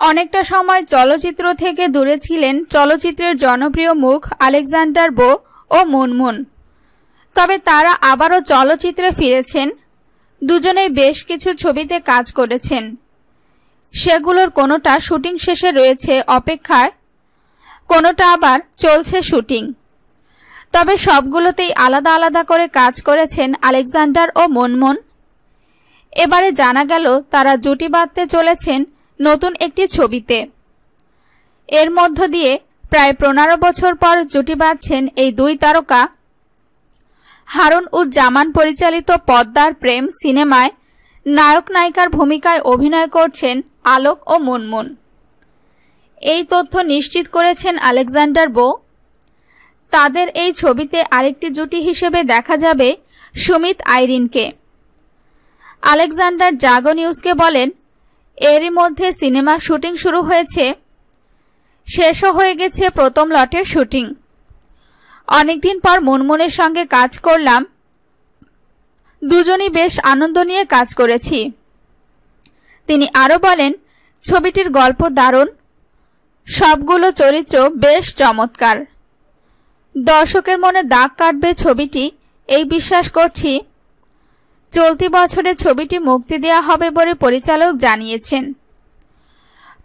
অনেকটা সময় চলচ্চিত্র থেকে দূরে ছিলেন চলচ্চিত্রের জনপ্রিয় মুখ আলেকজান্ডার বো ও মুনমুন। তবে তারা আবারও চলচ্চিত্রে ফিরেছেন। দুজনেই বেশ কিছু ছবিতে কাজ করেছেন। সেগুলোর কোনোটা শুটিং শেষে রয়েছে অপেক্ষায়, কোনোটা আবার চলছে শুটিং। তবে সবগুলোতেই আলাদা আলাদা করে কাজ করেছেন আলেকজান্ডার ও মনমন। এবারে জানা গেল তারা জুটি বাঁধতে চলেছেন নতুন একটি ছবিতে। এর মধ্য দিয়ে প্রায় পনেরো বছর পর জুটি বাঁধছেন এই দুই তারকা। হারুন উজ্জামান পরিচালিত পদ্মার প্রেম সিনেমায় নায়ক নায়িকার ভূমিকায় অভিনয় করছেন আলোক ও মুনমুন। এই তথ্য নিশ্চিত করেছেন আলেকজান্ডার বো। তাদের এই ছবিতে আরেকটি জুটি হিসেবে দেখা যাবে সুমিত আইরিনকে। আলেকজান্ডার জাগো নিউজকে বলেন এরই মধ্যে সিনেমার শুটিং শুরু হয়েছে। শেষও হয়ে গেছে প্রথম লটের শুটিং। অনেকদিন পর মুনমুনের সঙ্গে কাজ করলাম। দুজনই বেশ আনন্দ নিয়ে কাজ করেছি। তিনি আরও বলেন, ছবিটির গল্প দারুণ। সবগুলো চরিত্র বেশ চমৎকার। দর্শকের মনে দাগ কাটবে ছবিটি, এই বিশ্বাস করছি চলতি বছরে ছবিটি মুক্তি দেওয়া হবে বলে পরিচালক জানিয়েছেন।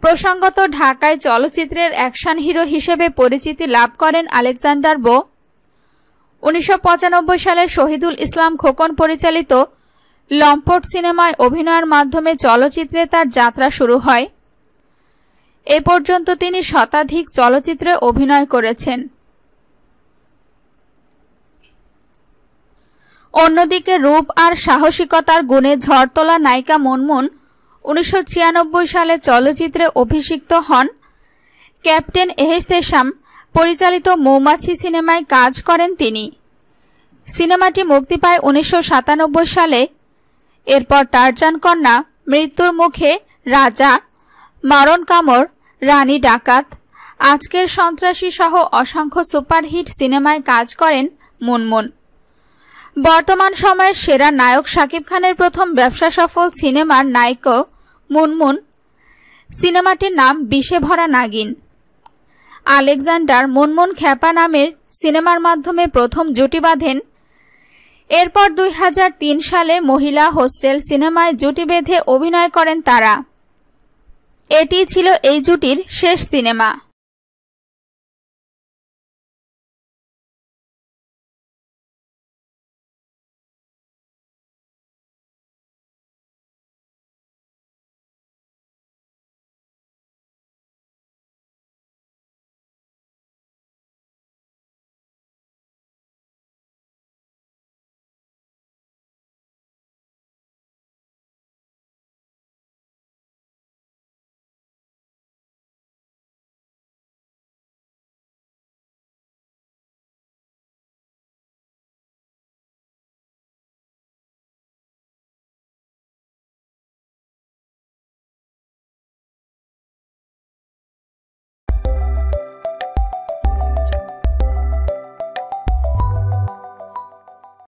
প্রসঙ্গত, ঢাকায় চলচ্চিত্রের অ্যাকশন হিরো হিসেবে পরিচিতি লাভ করেন আলেকজান্ডার বো। উনিশশো পঁচানব্বই সালে শহীদুল ইসলাম খোকন পরিচালিত লম্পট সিনেমায় অভিনয়ের মাধ্যমে চলচ্চিত্রে তার যাত্রা শুরু হয়। এ পর্যন্ত তিনি শতাধিক চলচ্চিত্রে অভিনয় করেছেন। অন্যদিকে রূপ আর সাহসিকতার গুণে ঝড় তোলা নায়িকা মনমুন উনিশশো সালে চলচ্চিত্রে অভিষিক্ত হন। ক্যাপ্টেন এহেস্তেশাম পরিচালিত মৌমাছি সিনেমায় কাজ করেন তিনি। সিনেমাটি মুক্তি পায় উনিশশো সাতানব্বই সালে। এরপর টারজান কন্যা, মৃত্যুর মুখে রাজা, মারণ কামড়, রানী ডাকাত, আজকের সন্ত্রাসী সহ অসংখ্য সুপারহিট সিনেমায় কাজ করেন মুনমুন। বর্তমান সময়ের সেরা নায়ক শাকিব খানের প্রথম ব্যবসা সফল সিনেমার নায়ক মুনমুন। সিনেমাটির নাম বিষে ভরা নাগিন। আলেকজান্ডার মুনমুন খ্যাপা নামের সিনেমার মাধ্যমে প্রথম জুটি বাঁধেন। এরপর দুই হাজার তিন সালে মহিলা হোস্টেল সিনেমায় জুটি বেঁধে অভিনয় করেন তারা। এটি ছিল এই জুটির শেষ সিনেমা।